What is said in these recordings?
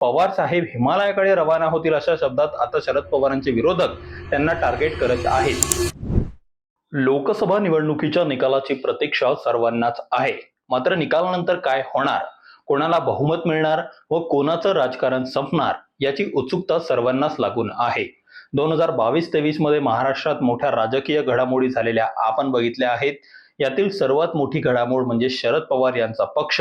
पवार साहेब हिमालयाकडे रवाना होतील अशा शब्दात आता शरद पवारांचे विरोधक त्यांना टार्गेट करत आहेत. लोकसभा निवडणुकीच्या निकालाची प्रतीक्षा सर्वांनाच आहे. मात्र निकालानंतर काय होणार? कोणाला बहुमत मिळणार व कोणाचं राजकारण संपणार याची उत्सुकता सर्वांनाच लागून आहे. दोन हजार बावीस तेवीसमध्ये महाराष्ट्रात मोठ्या राजकीय घडामोडी झालेल्या आपण बघितल्या आहेत. यातील सर्वात मोठी घडामोड म्हणजे शरद पवार यांचा पक्ष.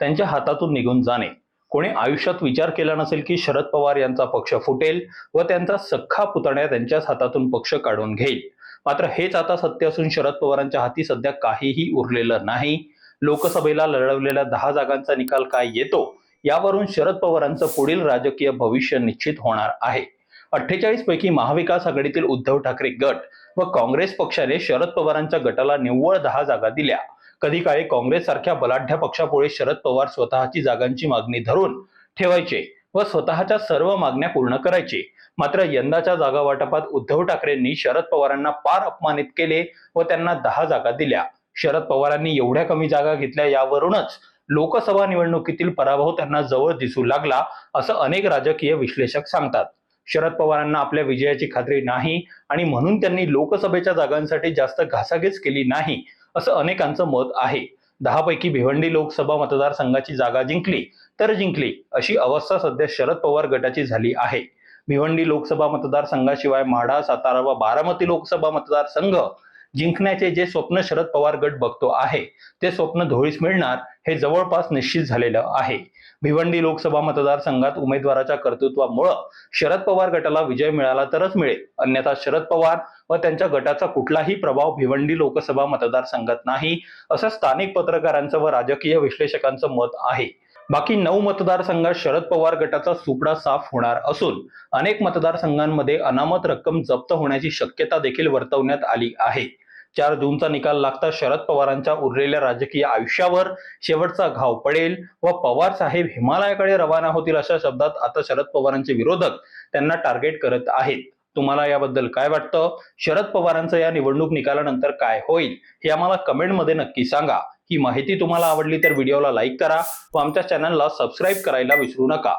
त्यांच्या हातातून निघून जाणे. कोणी आयुष्यात विचार केला नसेल की शरद पवार यांचा पक्ष फुटेल व त्यांचा सख्खा पुतण्या त्यांच्याच हातातून पक्ष काढून घेईल. मात्र हेच आता सत्य असून शरद पवारांच्या हाती सध्या काहीही उरलेलं नाही. लोकसभेला लढवलेल्या दहा जागांचा निकाल काय येतो? यावरून शरद पवारांचं पुढील राजकीय भविष्य निश्चित होणार आहे. अठ्ठेचाळीस पैकी महाविकास आघाडीतील उद्धव ठाकरे गट व काँग्रेस पक्षाने शरद पवारांच्या गटाला निव्वळ दहा जागा दिल्या. कधी काळी काँग्रेस सारख्या बलाढ्य पक्षापुढे शरद पवार स्वतःची जागांची मागणी धरून ठेवायचे व स्वतःच्या सर्व मागण्या पूर्ण करायचे. मात्र यंदाच्या जागा वाटपात उद्धव ठाकरेंनी शरद पवारांना पार अपमानित केले व त्यांना दहा जागा दिल्या. शरद पवारांनी एवढ्या कमी जागा घेतल्या यावरूनच लोकसभा निवडणुकीतील पराभव त्यांना जवळ दिसू लागला असं अनेक राजकीय विश्लेषक सांगतात. शरद पवारांना आपल्या विजयाची खात्री नाही आणि म्हणून त्यांनी लोकसभेच्या जागांसाठी जास्त घासाघीस केली नाही असं अनेकांचं मत आहे. दहापैकी भिवंडी लोकसभा मतदारसंघाची जागा जिंकली तर जिंकली अशी अवस्था सध्या शरद पवार गटाची झाली आहे. भिवंडी लोकसभा मतदारसंघाशिवाय माढा सातारा व बारामती लोकसभा मतदारसंघ जिंकण्याचे जे स्वप्न शरद पवार गट बघतो आहे ते स्वप्न धोळीस मिळणार हे जवळपास निश्चित झालेलं आहे. भिवंडी लोकसभा मतदारसंघात उमेदवाराच्या कर्तृत्वामुळं शरद पवार गटाला विजय मिळाला तरच मिळेल. अन्यथा शरद पवार व त्यांच्या गटाचा कुठलाही प्रभाव भिवंडी लोकसभा मतदारसंघात नाही असं स्थानिक पत्रकारांचं व राजकीय विश्लेषकांचं मत आहे. बाकी नऊ मतदारसंघात शरद पवार गटाचा सुपडा साफ होणार असून अनेक मतदारसंघांमध्ये अनामत रक्कम जप्त होण्याची शक्यता देखील वर्तवण्यात आली आहे. चार जूनचा निकाल लागता शरद पवारांच्या उरलेल्या राजकीय आयुष्यावर शेवटचा घाव पडेल व पवार साहेब हिमालयाकडे रवाना होतील अशा शब्दात आता शरद पवारांचे विरोधक त्यांना टार्गेट करत आहेत. तुम्हाला याबद्दल काय वाटतं? शरद पवारांचं या निवडणूक निकालानंतर काय होईल? हे आम्हाला कमेंटमध्ये नक्की सांगा. ही माहिती तुम्हाला आवडली तर व्हिडिओला लाईक करा व आमच्या चॅनलला सबस्क्राईब करायला विसरू नका.